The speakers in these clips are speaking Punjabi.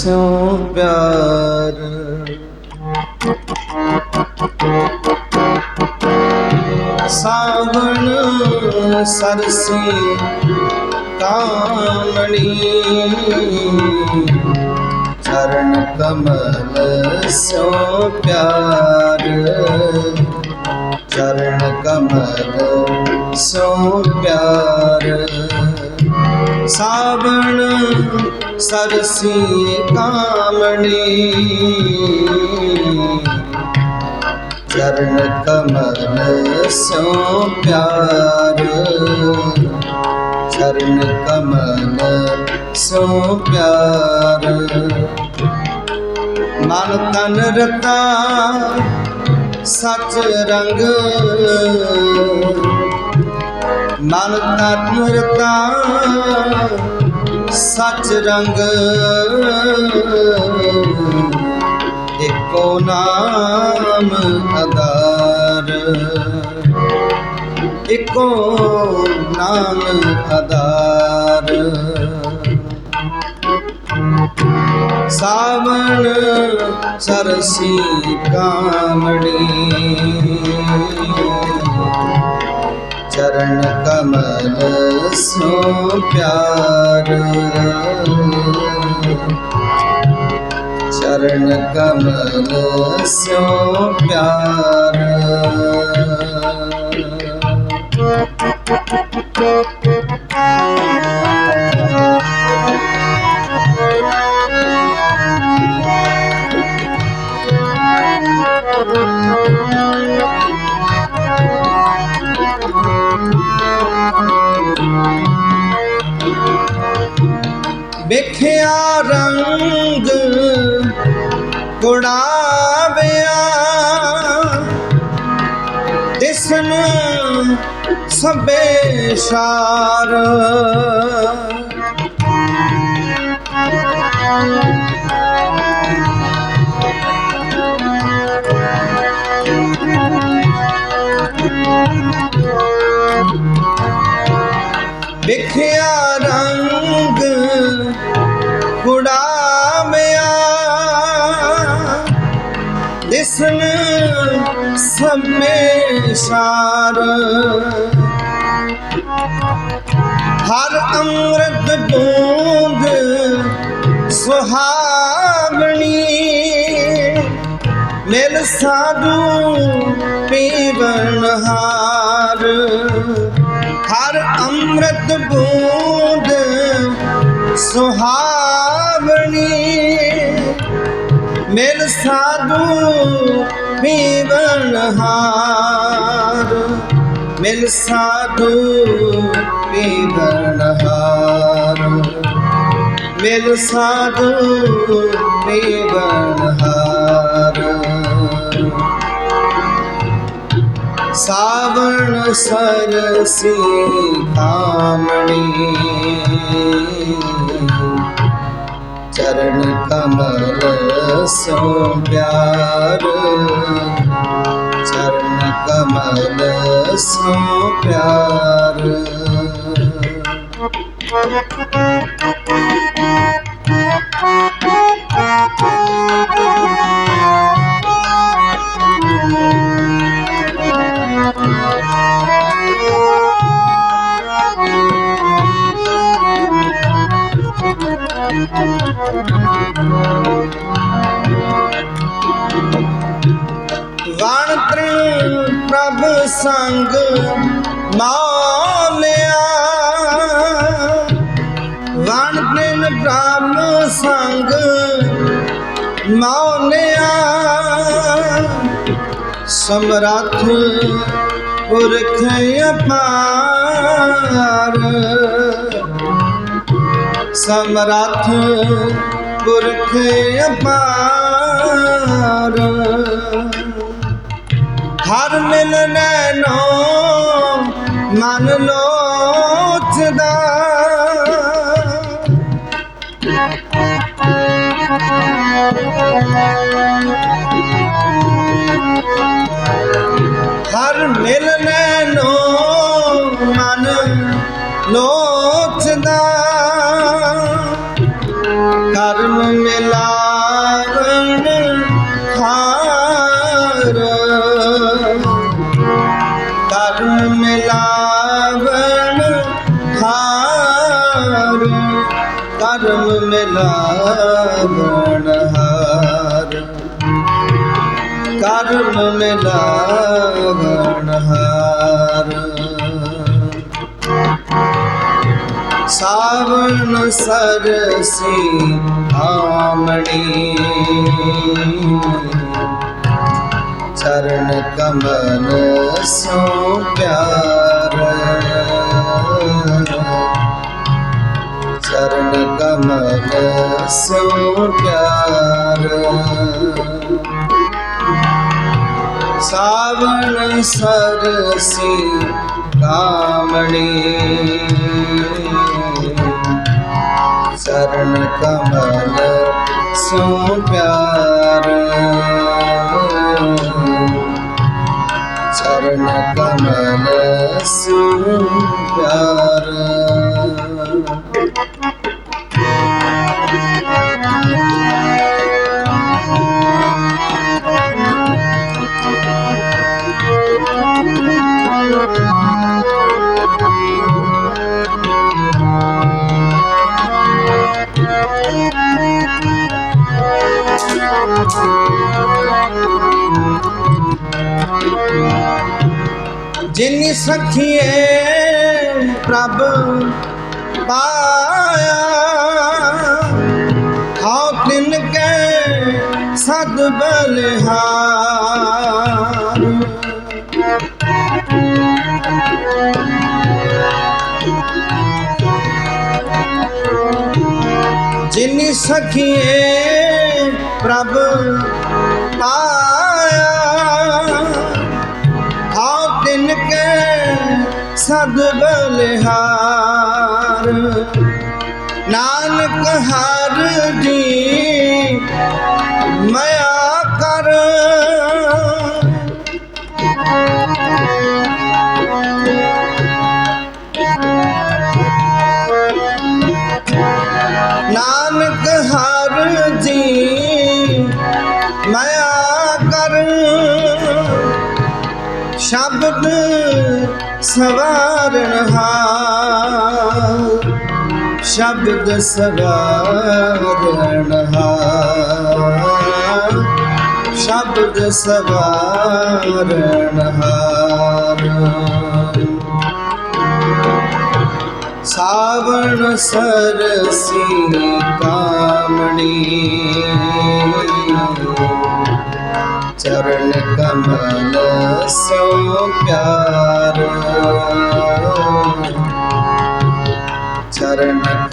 ਸਿਉ ਪਿਆਰ। ਸਾਵਣ ਸਰਸੀ ਕਾਮਣੀ। ਚਰਨ ਕਮਲ ਸਿਉ ਪਿਆਰ। ਚਰਨ ਕਮਲ ਸਿਉ ਪਿਆਰ। ਸਾਵਣ, ਸਰਸੀ ਕਾਮਣੀ। ਚਰਨ ਕਮਲ ਸੋ ਪਿਆਰ। ਚਰਨ ਕਮਲ ਸੋ ਪਿਆਰ। ਮਨ ਤਨ ਰਤਾ ਸਚ ਰੰਗ। ਮਨ ਤਨ ਰਤਾ ਸਚ ਰੰਗ। ਇੱਕੋ ਨਾਮ ਆਧਾਰ। ਇੱਕੋ ਨਾਮ ਅਦਾਰ ਸਾਵਣ ਸਰਸੀ ਕਾਮੜੀ चरण कमल सो प्यार चरण कमल सो प्यार Thank you. ਵੇਖਿਆ ਰੰਗ ਕੁੜਾਵਿਆ ਦਿਸਨ ਸਭੇ ਸ਼ਾਰ। ਦਿਸਨ ਸਮੇਸ਼ਾਰ ਹਰ ਅੰਮ੍ਰਿਤ ਬੂੰਦ ਸੁਹਾਵਣੀ ਮਿਲ ਸਾਧੂ ਪੀਵਨ ਹਾਰ। ਹਰ ਅੰਮ੍ਰਿਤ ਬੂੰਦ ਸੁਹਾਵਣੀ ਮਿਲ ਸਾਧੂ ਪੀਵਨ ਹਾਰ। ਮਿਲ ਸਾਧੂ ਪੀਵਨ ਹਾਰ। ਮਿਲ ਸਾਧੂ ਪੀਵਨ ਹਾਰ। ਸਾਵਣ ਸਰਸੀ ਕਾਮਣੀ ਚਰਨ ਕਮਲ ਸੋ ਪਿਆਰ। ਚਰਨ ਕਮਲ ਸੋ ਪਿਆਰ। ਸੰਗ ਮਾਲਿਆ। ਵਣ ਤ੍ਰਿਣ ਪ੍ਰਭ ਸੰਗ ਮਾਲਿਆ। ਸਮਰੱਥ ਪੁਰਖ ਅਪਾਰ। ਸਮਰੱਥ ਪੁਰਖ ਅਪਾਰ। ਹਰ ਮਿਲ ਨੈਨੋ ਮਨ ਲੋਚਦਾ। ਹਰ ਮਿਲ ਨੈਨੋ ਮਨ ਲੋਚਦਾ। ਮਿਲਾਵਣ ਹਾਰ ਕਰਮ ਮਿਲਾਵਣ ਹਾਰ। ਕਰਮ ਮਿਲਾਵਣ ਹਾਰ। ਸਾਵਣ ਸਰਸੀ ਆਮਣੀ। ਚਰਨ ਕਮਲ ਸੋ ਪਿਆਰ। ਚਰਨ ਕਮਲ ਸੋ ਪਿਆਰ। ਸਾਵਣ ਸਰਸੀ ਕਾਮਣੀ। ਚਰਨ ਕਮਲ ਸੋ ਪਿਆਰ। ਚਰਨ ਕਮਲ ਸੋ ਪਿਆਰ। ਜਿਨ ਸਖੀਏ ਪ੍ਰਭ ਪਾਇਆ। ਹਉ ਤਿਨ ਕੇ ਸਦ ਬਲਿਹਾਰ। ਜਿਨ ਸਖੀਏ ਪ੍ਰਭ ਬਲਿਹਾਰ ਨਾਨਕ ਹਰ ਜੀ ਮਾਇਆ ਕਰ। ਨਾਨਕ ਹਰ ਜੀ ਮਾਇਆ ਕਰ। ਸ਼ਬਦ ਸਵਾਰਨ ਹਾ। ਸ਼ਬਦ ਸਵਾਰਨ ਹਾਰ। ਸ਼ਬਦ ਸਵਾਰਨ ਹਾਰ। ਸਾਵਣ ਸਰਸੀ ਕਾਮਣੀ। ਚਰਨ ਕਮਲ ਸੋ ਪਿਆਰ।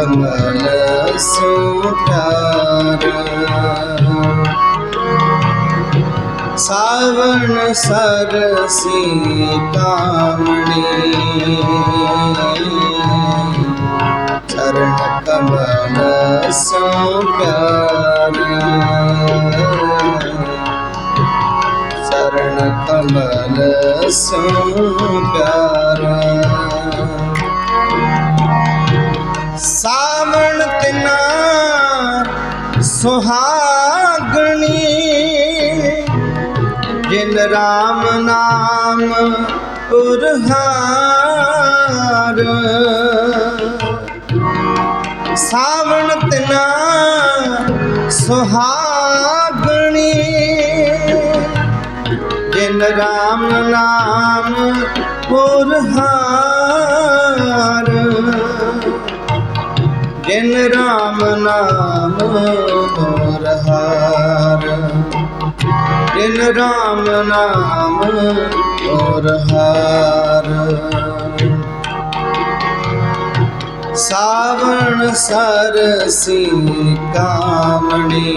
ਕਮਲ ਸੋ ਪਿਆਰ ਸਾਵਣ ਸਰਸੀ ਕਾਮਣੀ ਚਰਨ ਕਮਲ ਸੋ ਪਿਆਰ ਚਰਨ ਕਮਲ ਸੋ ਪਿਆਰਾ ਸੁਹਾਗਣੀ। ਜਿਨ ਰਾਮ ਨਾਮ ਉਰਹਾਰ। ਸਾਵਣ ਤਿਨਾ ਸੁਹਾਗਣੀ। ਜਿਨ ਰਾਮ ਨਾਮ ਪੁਰਹਾਰ ਜਿਨ ਰਾਮ ਨਾਮ ਪੁਰਹਾਰ ਜਿਨ ਰਾਮ ਨਾਮ ਹਾਰ। ਸਾਵਣ ਸਰਸੀ ਕਾਮਣੀ,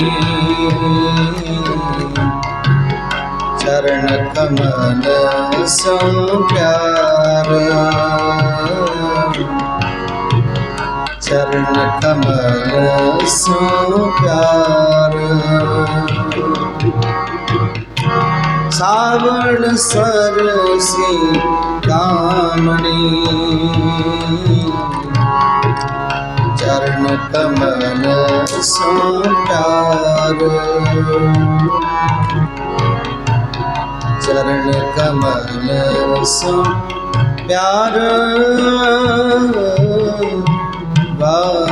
ਚਰਨ ਕਮਲ ਸੋ ਪਿਆਰ। ਚਰਨ ਕਮਲ ਸੋ ਪਿਆਰ। ਸਾਵਣ ਸਰਸੀ ਕਾਮਣੀ। ਚਰਨ ਕਮਲ ਸੋ ਪਿਆਰ। ਚਰਨ ਕਮਲ ਸੋ ਪਿਆਰ। 吧。